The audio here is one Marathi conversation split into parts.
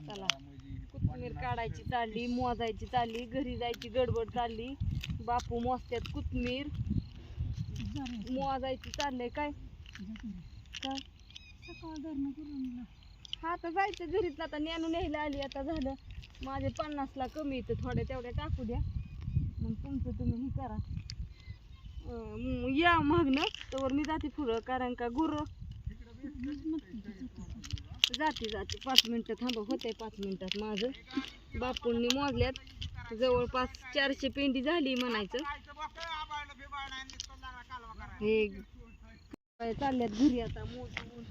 चला. कोथमीर काढायची चालली मोजायची चालली घरी जायची गडबड चालली. बापू मोजत्यात कोथमीर मोजायची चाललंय काय? काय? हा आता जायचं घरीच. आता नेणू न्यायला आली आता झालं. माझे पन्नासला कमी येतं थोड्या तेवढ्या टाकू द्या. मग तुमचं तुम्ही हे करा. या मागणं तर मी जाते पुढं कारण का गुरं. जाते जाते. पाच मिनटं थांबा होते पाच मिनिटात माझं. बापूंनी मोजल्यात जवळपास चारशे पेंडी झाली म्हणायचं. हे चालल्यात घरी आता मोजून.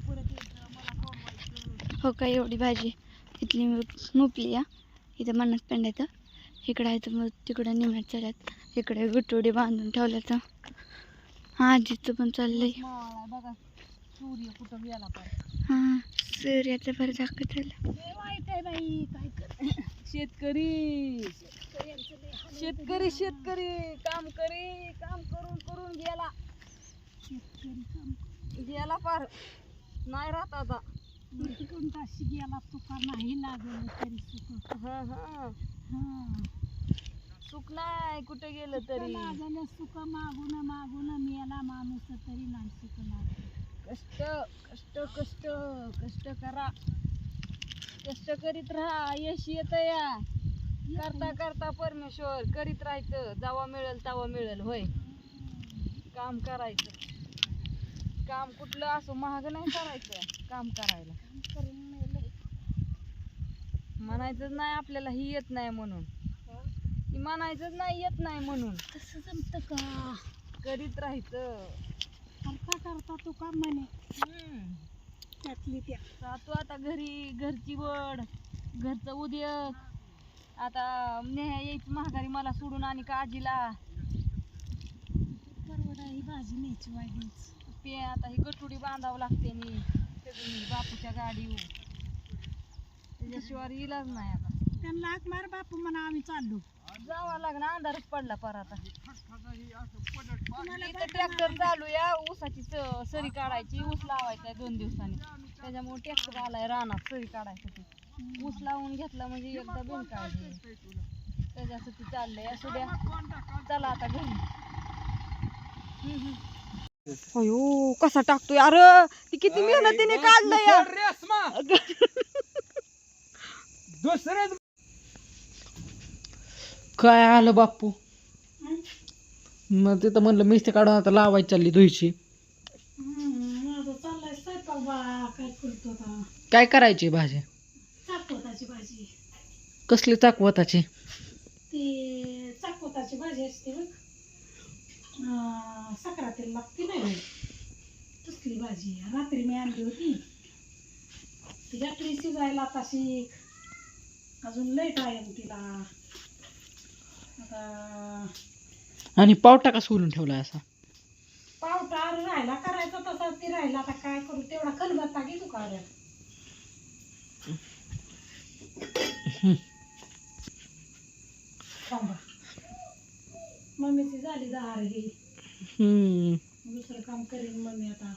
परत मला हो का एवढी भाजी. इथली मुपली या इथं मनात पेंडायचं इकडं आहे तर मग तिकडं निम्यात चालल्यात. इकडे गुटोडी बांधून ठेवल्या तर आजीचं पण चाललंय. बघा. सूर्य कुठं गेला पाहिजे सूर्याचं बरं दाखवत झालं वाईट आहे बाई काय कर शेतकरी. शेतकरी शेतकरी काम करी काम करून करून गेला. गेला पार नाही राहत आता. गेला तुका नाही लागलं तरी सुख. हा हा. हा. सुख नाही कुठे गेलं तरी. लागलं सुख मागून मागून मेला माणूस तरी नाही सुख लागलं कष्ट कष्ट कष्ट कष्ट करा. कष्ट करीत राहा यश येत या. करता करता परमेश्वर करीत राहायचं. जेव्हा मिळेल तेव्हा मिळेल होय. काम करायचं. काम कुठलं असो महाग नाही करायचं काम करायला. म्हणायचंच नाही आपल्याला ही येत नाही म्हणून. म्हणायचंच नाही येत नाही म्हणून. तसं जमतं का? करीत राहायचं. करता करता तू का म्हणे. त्यातली त्या. जातो आता घरी घरची वड घरचं उद्योग आता नेहा यायची महागारी मला सोडून आणि काजीला परवडा ही भाजी न्यायची वाढीच. पे आता ही गटुडी बांधावं लागते नी. सगळी बापूच्या गाडीवर. त्याच्याशिवाय इलाज नाही आता. त्यांना लाग मार बापू म्हणा आम्ही चाललो. जावा लागणार अंधारच पडला पर आता. ट्रॅक्टर चालू या ऊसाची सरी काढायची. ऊस लावायचा आहे दोन दिवसांनी. त्याच्यामुळे ट्रॅक्टर आलाय रानात सरी काढायसाठी ऊस लावून घेतला म्हणजे एकदा बिनकाळजी त्याच्यासाठी चाललंय. असू द्या. चला आता घरी. अयो कसा टाकतोय? अरे ती किती मेहनतीने काढलंय या. दुसरं काय आलं बाप्पू? मग तिथं म्हणलं मिस्त्री काढून आता लावायची चालली धुईची. माझं चाललाय स्वयंपाक बा काय करतो आता? काय करायची भाजी? चाकवताची भाजी. कसली चाकवताची? ती चाकवताची भाजी असते बघ. अं, सक्रातीला लागते नाही होय. तसली भाजी. रात्री मी आणली होती. ती रात्री शिजायला आता शिक अजून लय टाइम तिला. आता आणि पावटा का सोलून ठेवला असा? पावटा राहिला करायचा तसा ती राहिला आता काय करू तेवढा खलबत्ता घेतो का रे थांबा. मम्मीची झाली दहा ही हम्म. दुसरं काम करीन मम्मी आता.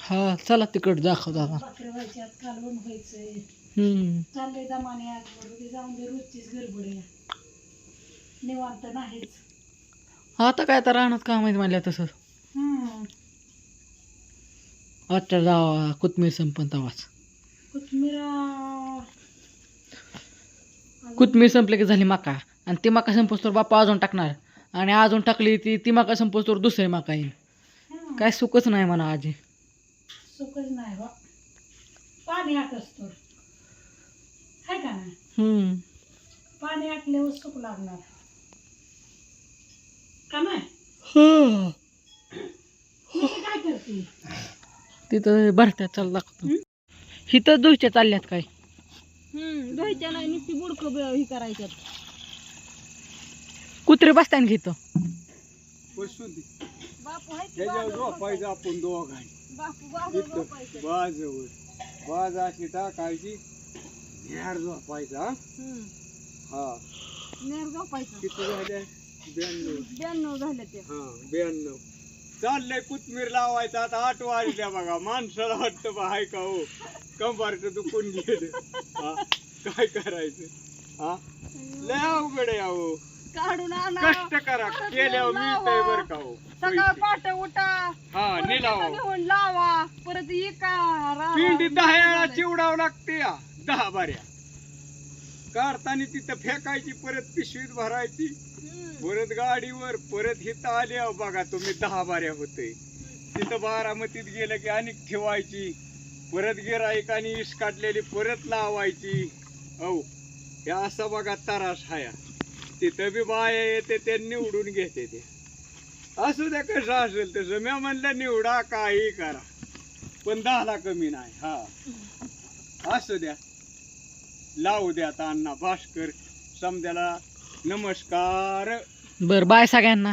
हा चला तिकड दाखव आता भाकरी व्हायची आज कालवण व्हायचंय. हम्म. चाललंय जमाने आज बरोबर ते जाऊन दे रोजचीच गडबड आहे. निवांत नाहीच. आता काय आता राहणार काम आहे म्हणल्या तसं. आजच्या जावा कोथमीर संपन तवाच. कोथमिरा संपले की झाली मका. आणि ती मका संपोस तर बाप्पा अजून टाकणार. आणि अजून टाकली ती ती मका संपोस तर दुसरी मका येईल. काय सुखच नाही म्हणा आजी. सुकच नाही बा. पाणी का नाही? हम्म. पाणी आटल्यावर सुक लागणार. का नाही? हा. मी काय करते? तिथं भरत्यात चाल दाखवतो. हिथं दुसऱ्या चालल्यात काय? हम्म धुवायच्या नाही नुसती बुडकं हे करायच्यात. कुत्रे बसताय ना घेतो बापू आहे की बाजूला आपण दोघांनी. बापू बाजूला झोपायचं. बाजवर. बाज अशी टाकायची. झोपायचा हा? हम्म. हा. नेर झोपायचं. किती झाल्या ब्याण्णव. झाले ते. हा ब्याण्णव. चाललंय कोथमीर लावायचं. आता आठ वाजल्या बघा. माणसाला वाटतं बा हाय का हो? कंबारट दुखून गेलं. हा, काय करायचं? हा? लय अवघड आहे अहो. काढून आणा. कष्ट करा. केल्यावर मिळतंय बर का हो. सकाळ पैसे. पाठ उठा. हा परत निलावा इथं घेऊन लावा. परत इका पिंडी दहा वेळा चिवडावं लागते या. दहा बाऱ्या. काढताना तिथं फेकायची परत पिशवीत भरायची. परत गाडीवर परत हिथं आले बघा तुम्ही दहा बाऱ्या होते तिथं बारामतीत गेलं की अनेक ठेवायची. परत गिराईक आणि इस काढलेली परत लावायची. औ हे असं बघा तरास हाया. तिथं बी बाया येते ते निवडून घेते ते. असू द्या कसं असेल तसं. मी म्हणलं निवडा काही करा. पण दहाला कमी नाही हा. असू द्या. लावू द्या आता अण्णा भास्कर समद्याला नमस्कार. बरं बाय सगळ्यांना.